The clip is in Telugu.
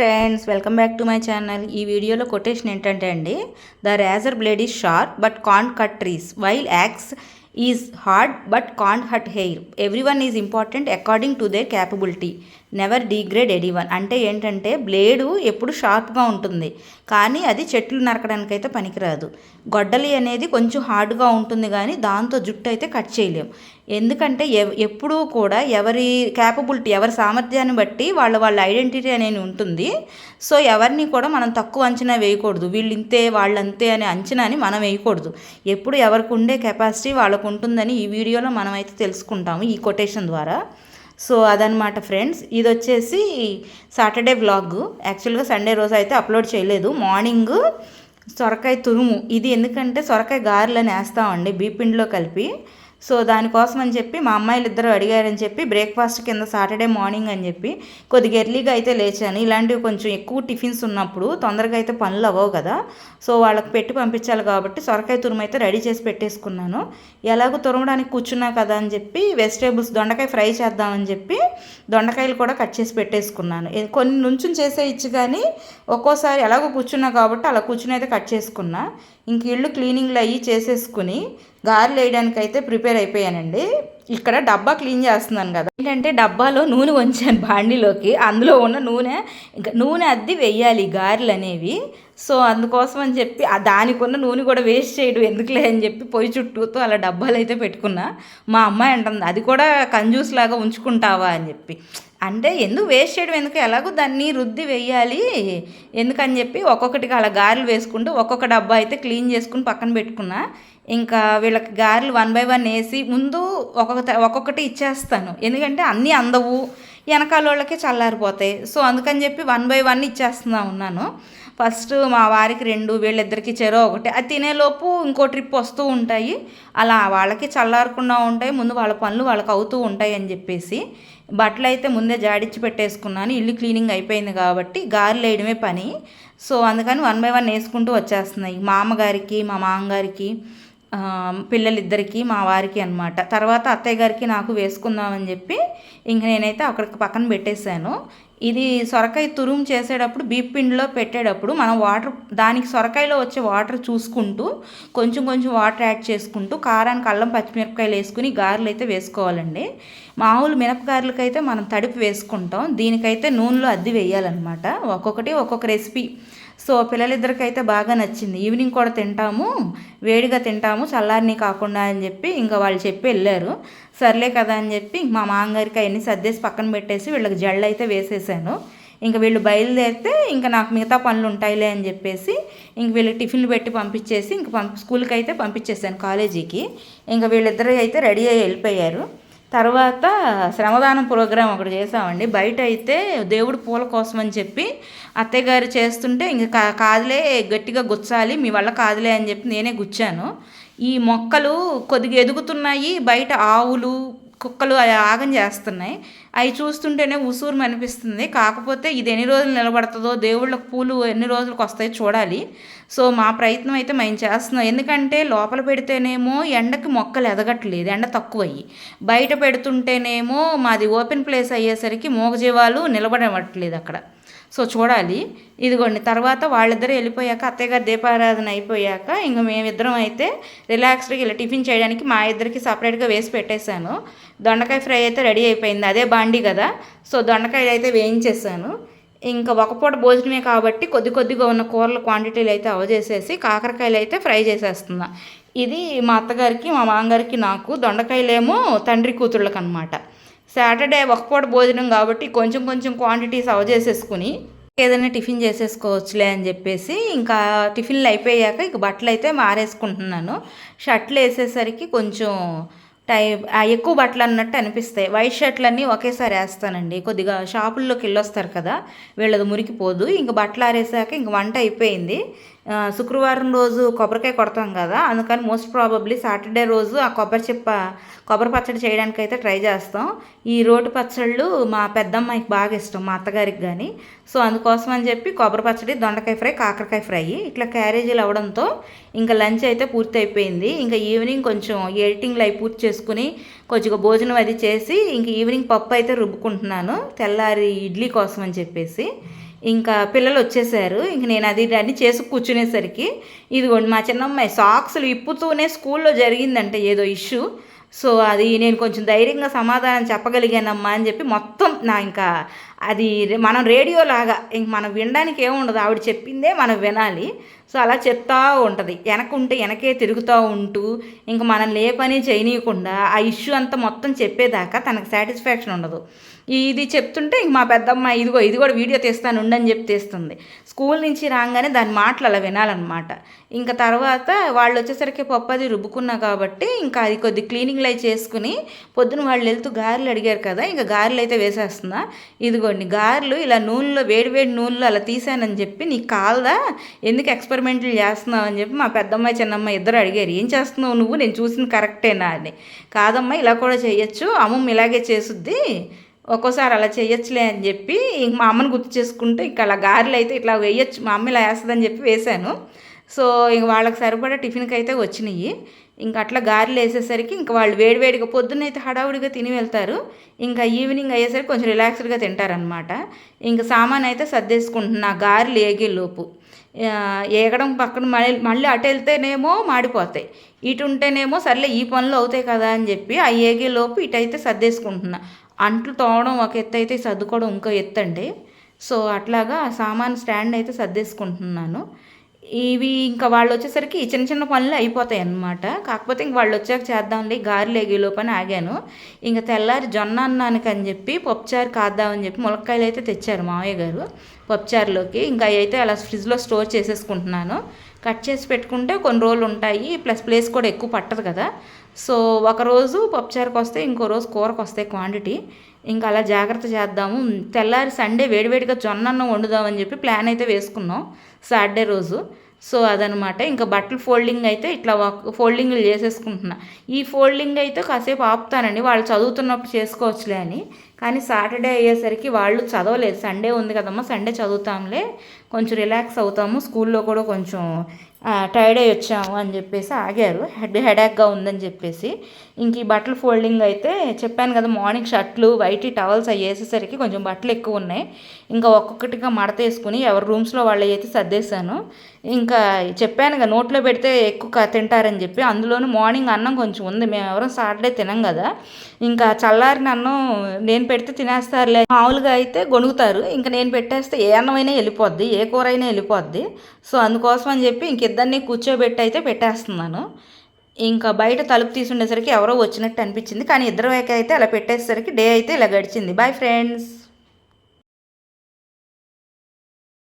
Friends welcome back to my channel ఈ వీడియోలో కొటేషన్ ఏంటంటే అండి the razor blade is sharp but can't cut trees while axe is hard but can't cut hair every one is important according to their capability never degrade anyone అంటే ఏంటంటే బ్లేడు ఎప్పుడు షార్ప్గా ఉంటుంది. కానీ అది చెట్లు నరకడానికి అయితే పనికిరాదు. గొడ్డలి అనేది కొంచెం హార్డ్గా ఉంటుంది కానీ దాంతో జుట్టు అయితే కట్ చేయలేం. ఎందుకంటే ఎవ్ ఎప్పుడూ కూడా ఎవరి క్యాపబిలిటీ ఎవరి సామర్థ్యాన్ని బట్టి వాళ్ళ వాళ్ళ ఐడెంటిటీ అనేది ఉంటుంది. సో ఎవరిని కూడా మనం తక్కువ అంచనా వేయకూడదు. వీళ్ళు ఇంతే వాళ్ళంతే అనే అంచనాని మనం వేయకూడదు. ఎప్పుడు ఎవరికి ఉండే కెపాసిటీ వాళ్ళకు ఉంటుందని ఈ వీడియోలో మనం అయితే తెలుసుకుంటాము ఈ కొటేషన్ ద్వారా. సో అదనమాట ఫ్రెండ్స్. ఇది వచ్చేసి సాటర్డే వ్లాగ్. యాక్చువల్గా సండే రోజు అయితే అప్లోడ్ చేయలేదు. మార్నింగ్ సొరకాయ తురుము. ఇది ఎందుకంటే సొరకాయ గారెలని వేస్తామండి బీపిండిలో కలిపి. సో దానికోసం అని చెప్పి మా అమ్మాయిలు ఇద్దరు అడిగారని చెప్పి బ్రేక్ఫాస్ట్ కింద సాటర్డే మార్నింగ్ అని చెప్పి కొద్దిగా ఎర్లీగా అయితే లేచాను. ఇలాంటివి కొంచెం ఎక్కువ టిఫిన్స్ ఉన్నప్పుడు తొందరగా అయితే పనులు అవ్వవు కదా. సో వాళ్ళకి పెట్టి పంపించాలి కాబట్టి సొరకాయ తురుము అయితే రెడీ చేసి పెట్టేసుకున్నాను. ఎలాగో తురమడానికి కూర్చున్నా కదా అని చెప్పి వెజిటేబుల్స్ దొండకాయ ఫ్రై చేద్దామని చెప్పి దొండకాయలు కూడా కట్ చేసి పెట్టేసుకున్నాను. కొన్ని నుంచుని చేసే ఇచ్చి కానీ ఒక్కోసారి ఎలాగో కూర్చున్నా కాబట్టి అలా కూర్చుని అయితే కట్ చేసుకున్నా. ఇంక ఇల్లు క్లీనింగ్లు అయ్యి చేసేసుకుని గారెలు వేయడానికి అయితే ప్రిపేర్ అయిపోయానండి. ఇక్కడ డబ్బా క్లీన్ చేస్తున్నాను కదా. ఏంటంటే డబ్బాలో నూనె వంచాను బాండిలోకి. అందులో ఉన్న నూనె ఇంకా నూనె అద్ది వెయ్యాలి గారెలు అనేవి. సో అందుకోసం అని చెప్పి ఆ దానికి ఉన్న నూనె కూడా వేస్ట్ చేయడం ఎందుకులే అని చెప్పి పొయ్యి చుట్టూతో అలా డబ్బాలు అయితే పెట్టుకున్నా. మా అమ్మాయి అంటుంది అది కూడా కంజూస్ లాగా ఉంచుకుంటావా? అని చెప్పి. అంటే ఎందుకు వేస్ట్ చేయడం? ఎందుకు ఎలాగో దాన్ని రుద్ది వేయాలి. ఎందుకని చెప్పి ఒక్కొక్కటిగా అలా గారెలు వేసుకుంటూ ఒక్కొక్క డబ్బా అయితే క్లీన్ చేసుకుని పక్కన పెట్టుకున్నా. ఇంకా వీళ్ళకి గారెలు వన్ బై వన్ వేసి ముందు ఒక్కొక్క ఒక్కొక్కటి ఇచ్చేస్తాను. ఎందుకంటే అన్నీ అందవు. వెనకాల వాళ్ళకి చల్లారిపోతాయి. సో అందుకని చెప్పి వన్ బై వన్ ఇచ్చేస్తున్నా ఉన్నాను. ఫస్ట్ మా వారికి రెండు వీళ్ళిద్దరికి చెరో ఒకటి. అది తినేలోపు ఇంకో ట్రిప్ వస్తూ ఉంటాయి. అలా వాళ్ళకి చల్లారకుండా ఉంటాయి. ముందు వాళ్ళ పనులు వాళ్ళకి అవుతూ ఉంటాయి అని చెప్పేసి. బట్టలు అయితే ముందే జాడిచ్చి పెట్టేసుకున్నాను. ఇల్లు క్లీనింగ్ అయిపోయింది కాబట్టి గారెలు వేయడమే పని. సో అందుకని వన్ బై వన్ వేసుకుంటూ వచ్చేస్తున్నాయి. మా అమ్మగారికి మా మామగారికి. పిల్లలిద్దరికి మా వారికి అనమాట తర్వాత అత్తయ్య గారికి నాకు వేసుకుందామని చెప్పి ఇంక నేనైతే అక్కడికి పక్కన పెట్టేశాను. ఇది సొరకాయ తురుము చేసేటప్పుడు బీప్ పిండిలో పెట్టేటప్పుడు మనం వాటర్ దానికి సొరకాయలో వచ్చే వాటర్ చూసుకుంటూ కొంచెం కొంచెం వాటర్ యాడ్ చేసుకుంటూ కారానికి అల్లం పచ్చిమిరపకాయలు వేసుకుని గారెలు అయితే వేసుకోవాలండి. మామూలు మినపగారెలకైతే మనం తడిపి వేసుకుంటాం. దీనికైతే నూనెలో అద్ది వేయాలన్నమాట. ఒక్కొక్కటి ఒక్కొక్క రెసిపీ. సో పిల్లలిద్దరికైతే బాగా నచ్చింది. ఈవినింగ్ కూడా తింటాము వేడిగా తింటాము చల్లారిని కాకుండా అని చెప్పి ఇంకా వాళ్ళు చెప్పి వెళ్ళారు. సర్లే కదా అని చెప్పి మా మామగారికి అవన్నీ సర్దేసి పక్కన పెట్టేసి వీళ్ళకి జళ్ళు అయితే వేసేసాను ఇంకా వీళ్ళు బయలుదేరితే ఇంకా నాకు మిగతా పనులు ఉంటాయిలే అని చెప్పేసి ఇంక వీళ్ళు టిఫిన్లు పెట్టి పంపించేసి ఇంక పంపి స్కూల్కి అయితే పంపించేసాను కాలేజీకి. ఇంకా వీళ్ళిద్దరు అయితే రెడీ అయ్యి వెళ్ళిపోయారు. తర్వాత శ్రమదానం ప్రోగ్రాం ఒకటి చేసామండి బయట అయితే దేవుడు పూల కోసం అని చెప్పి అత్తయ్య గారు చేస్తుంటే ఇంక కాదులే గట్టిగా గుచ్చాలి మీ వల్ల కాదులే అని చెప్పి నేనే గుచ్చాను. ఈ మొక్కలు కొద్దిగా ఎదుగుతున్నాయి బయట ఆవులు కుక్కలు అవి ఆగం చేస్తున్నాయి. అవి చూస్తుంటేనే ఉసూరు అనిపిస్తుంది. కాకపోతే ఇది ఎన్ని రోజులు నిలబడుతుందో దేవుళ్ళకి పూలు ఎన్ని రోజులకు వస్తాయో చూడాలి. సో మా ప్రయత్నం అయితే మేము చేస్తున్నాం. ఎందుకంటే లోపల పెడితేనేమో ఎండకి మొక్కలు ఎదగట్లేదు ఎండ తక్కువ అయ్యి బయట పెడుతుంటేనేమో మాది ఓపెన్ ప్లేస్ అయ్యేసరికి మూగజీవాలు నిలబడవట్లేదు అక్కడ. సో చూడాలి. ఇదిగోండి తర్వాత వాళ్ళిద్దరూ వెళ్ళిపోయాక అత్తయ్య గారు దీపారాధన అయిపోయాక ఇంక మేమిద్దరం అయితే రిలాక్స్డ్గా ఇలా టిఫిన్ చేయడానికి మా ఇద్దరికి సపరేట్గా వేసి పెట్టేశాను. దొండకాయ ఫ్రై అయితే రెడీ అయిపోయింది. అదే బాండి కదా. సో దొండకాయలు అయితే వేయించేసాను. ఇంకా ఒక పూట భోజనమే కాబట్టి కొద్ది కొద్దిగా ఉన్న కూరల క్వాంటిటీలు అయితే అవజేసేసి కాకరకాయలు అయితే ఫ్రై చేసేస్తున్నా. ఇది మా అత్తగారికి మా మామగారికి నాకు దొండకాయలేమో తండ్రి కూతుళ్ళకి అనమాట సాటర్డే ఒక పూట భోజనం కాబట్టి కొంచెం కొంచెం క్వాంటిటీస్ అవజేసేసుకుని ఏదైనా టిఫిన్ చేసేసుకోవచ్చులే అని చెప్పేసి ఇంకా టిఫిన్లు అయిపోయాక ఇక బట్టలు అయితే మారేసుకుంటున్నాను. షర్ట్లు వేసేసరికి కొంచెం టై ఆ ఎక్కువ బట్టలు అన్నట్టు అనిపిస్తాయి. వైట్ షర్ట్లన్నీ ఒకేసారి వేస్తానండి. కొద్దిగా షాపుల్లోకి వెళ్ళొస్తారు కదా వీళ్ళది మురికిపోదు. ఇంక బట్టలు ఆరేసాక ఇంక వంట అయిపోయింది. శుక్రవారం రోజు కొబ్బరికాయ కొడతాం కదా అందుకని మోస్ట్ ప్రాబబ్లీ సాటర్డే రోజు ఆ కొబ్బరి చిప్ప కొబ్బరి పచ్చడి చేయడానికి అయితే ట్రై చేస్తాం. ఈ రోటి పచ్చళ్ళు మా పెద్దమ్మాయికి బాగా ఇష్టం మా అత్తగారికి కానీ సో అందుకోసం అని చెప్పి కొబ్బరి పచ్చడి దొండకాయ ఫ్రై కాకరకాయ ఫ్రై ఇట్లా క్యారేజీలు అవడంతో ఇంకా లంచ్ అయితే పూర్తి అయిపోయింది. ఇంకా ఈవినింగ్ కొంచెం ఎడిటింగ్లు అవి పూర్తి చేసుకుని కొంచెం భోజనం అది చేసి ఇంక ఈవినింగ్ పప్పు అయితే రుబ్బుకుంటున్నాను తెల్లారి ఇడ్లీ కోసం అని చెప్పేసి. ఇంకా పిల్లలు వచ్చేసారు. ఇంక నేను అది అన్ని చేసి కూర్చునేసరికి ఇదిగోండి మా చిన్నమ్మాయి సాక్స్లు ఇప్పుతూనే స్కూల్లో జరిగిందంటే ఏదో ఇష్యూ. సో అది నేను కొంచెం ధైర్యంగా సమాధానం చెప్పగలిగానమ్మా అని చెప్పి మొత్తం నా ఇంకా అది మనం రేడియో లాగా ఇంక మనం వినడానికి ఏముండదు ఆవిడ చెప్పిందే మనం వినాలి. సో అలా చెప్తా ఉంటుంది. వెనకుంటే వెనకే తిరుగుతూ ఉంటూ ఇంక మనం ఏ పని చేయనీయకుండా ఆ ఇష్యూ అంతా మొత్తం చెప్పేదాకా తనకు సాటిస్ఫాక్షన్ ఉండదు. ఇది చెప్తుంటే ఇంక మా పెద్దమ్మ ఇదిగో ఇది కూడా వీడియో తీస్తాను ఉండని చెప్పి తీస్తుంది. స్కూల్ నుంచి రాగానే దాని మాటలు అలా వినాలన్నమాట. ఇంకా తర్వాత వాళ్ళు వచ్చేసరికి పప్పు అది రుబ్బుకున్నా కాబట్టి ఇంకా అది కొద్ది క్లీనింగ్లు అయి చేసుకుని పొద్దున వాళ్ళు వెళ్తూ గారెలు అడిగారు కదా ఇంకా గారెలు అయితే వేసేస్తున్నా. ఇదిగోండి గారెలు ఇలా నూనెలో వేడి వేడి నూనెలో అలా తీసానని చెప్పి నీకు కాలదా ఎందుకు ఎక్స్పెరిమెంట్లు చేస్తున్నావు? అని చెప్పి మా పెద్దమ్మాయి చిన్నమ్మ ఇద్దరు అడిగారు. ఏం చేస్తున్నావు నువ్వు? నేను చూసింది కరెక్టేనా? అని. కాదమ్మా ఇలా కూడా చేయొచ్చు. అమ్మమ్మ ఇలాగే చేసుద్ది. ఒక్కోసారి అలా చేయొచ్చులే అని చెప్పి ఇంక మా అమ్మని గుర్తు చేసుకుంటే ఇంకా అలా గారెలు అయితే ఇట్లా వేయచ్చు. మా అమ్మ ఇలా వేస్తుందని చెప్పి వేశాను. సో ఇంక వాళ్ళకి సరిపడా టిఫిన్కి అయితే వచ్చినాయి. ఇంకా అట్లా గారెలు వేసేసరికి ఇంకా వాళ్ళు వేడివేడిగా పొద్దున్న అయితే హడావుడిగా తిని వెళ్తారు. ఇంకా ఈవినింగ్ అయ్యేసరికి కొంచెం రిలాక్స్డ్గా తింటారనమాట ఇంకా సామాన్ అయితే సర్దేసుకుంటున్నా గారెలు ఏగేలోపు ఏగడం పక్కన మళ్ళీ మళ్ళీ అటు వెళ్తేనేమో మాడిపోతాయి. ఇటు ఉంటేనేమో సర్లే ఈ పనులు అవుతాయి కదా అని చెప్పి ఆ ఏగేలోపు ఇటైతే అయితే సర్దేసుకుంటున్నా. అంట్లు తోవడం ఒక ఎత్తు అయితే సర్దుకోవడం ఇంకో ఎత్తు అండి. సో అట్లాగా సామాన్ స్టాండ్ అయితే సర్దేసుకుంటున్నాను. ఇవి ఇంకా వాళ్ళు వచ్చేసరికి చిన్న చిన్న పనులు అయిపోతాయి అన్నమాట. కాకపోతే ఇంక వాళ్ళు వచ్చాక చేద్దాంలే గారెలు ఎగిలోపని ఆగాను. ఇంకా తెల్లారి జొన్న అన్నానికి అని చెప్పి పప్పుచారు కాద్దామని చెప్పి ములక్కాయలు అయితే తెచ్చారు మావయ్య గారు పప్పుచారులోకి. ఇంకా అవి అయితే అలా ఫ్రిడ్జ్లో స్టోర్ చేసేసుకుంటున్నాను. కట్ చేసి పెట్టుకుంటే కొన్ని రోజులు ఉంటాయి. ప్లస్ ప్లేస్ కూడా ఎక్కువ పట్టదు కదా. సో ఒక రోజు పప్పుచారుకు వస్తే ఇంకో రోజు కూరకు వస్తాయి క్వాంటిటీ ఇంకా అలా జాగ్రత్త చేద్దాము. తెల్లారి సండే వేడివేడిగా జొన్న అన్నం వండుదామని చెప్పి ప్లాన్ అయితే వేసుకున్నాం. సాటర్డే రోజు. సో అదనమాట. ఇంకా బట్టలు ఫోల్డింగ్ అయితే ఇట్లా ఫోల్డింగ్లు చేసేసుకుంటున్నా. ఈ ఫోల్డింగ్ అయితే కాసేపు ఆపుతానండి. వాళ్ళు చదువుతున్నప్పుడు చేసుకోవచ్చులే అని. కానీ సాటర్డే అయ్యేసరికి వాళ్ళు చదవలేదు. సండే ఉంది కదమ్మా సండే చదువుతాంలే. కొంచెం రిలాక్స్ అవుతాము. స్కూల్లో కూడా కొంచెం టైర్డ్ అయ్యి వచ్చాము అని చెప్పేసి ఆగారు. హెడ్ హెడాక్గా ఉందని చెప్పేసి. ఇంక ఈ బట్టలు ఫోల్డింగ్ అయితే చెప్పాను కదా మార్నింగ్ షర్ట్లు వైట్ టవల్స్ అవి వేసేసరికి కొంచెం బట్టలు ఎక్కువ ఉన్నాయి. ఇంకా ఒక్కొక్కటిగా మడత వేసుకుని ఎవరి రూమ్స్లో వాళ్ళు అయితే సర్దేశాను. ఇంకా చెప్పాను కదా నోట్లో పెడితే ఎక్కువ తింటారని చెప్పి. అందులోనూ మార్నింగ్ అన్నం కొంచెం ఉంది. మేము ఎవరో సాటర్డే తినం కదా. ఇంకా చల్లారిన అన్నం నేను పెడితే తినేస్తారులే. మామూలుగా అయితే గొణుగుతారు. ఇంకా నేను పెట్టేస్తే ఏ అన్నమైనా వెళ్ళిపోద్ది ఏ కూర అయినా వెళ్ళిపోద్ది. సో అందుకోసం అని చెప్పి ఇంక ఇద్దరిని కూర్చోబెట్టి అయితే పెట్టేస్తున్నాను. ఇంకా బయట తలుపు తీసుండేసరికి ఎవరో వచ్చినట్టు అనిపించింది. కానీ ఇద్దరు అయితే అలా పెట్టేసరికి డే అయితే ఇలా గడిచింది. Bye friends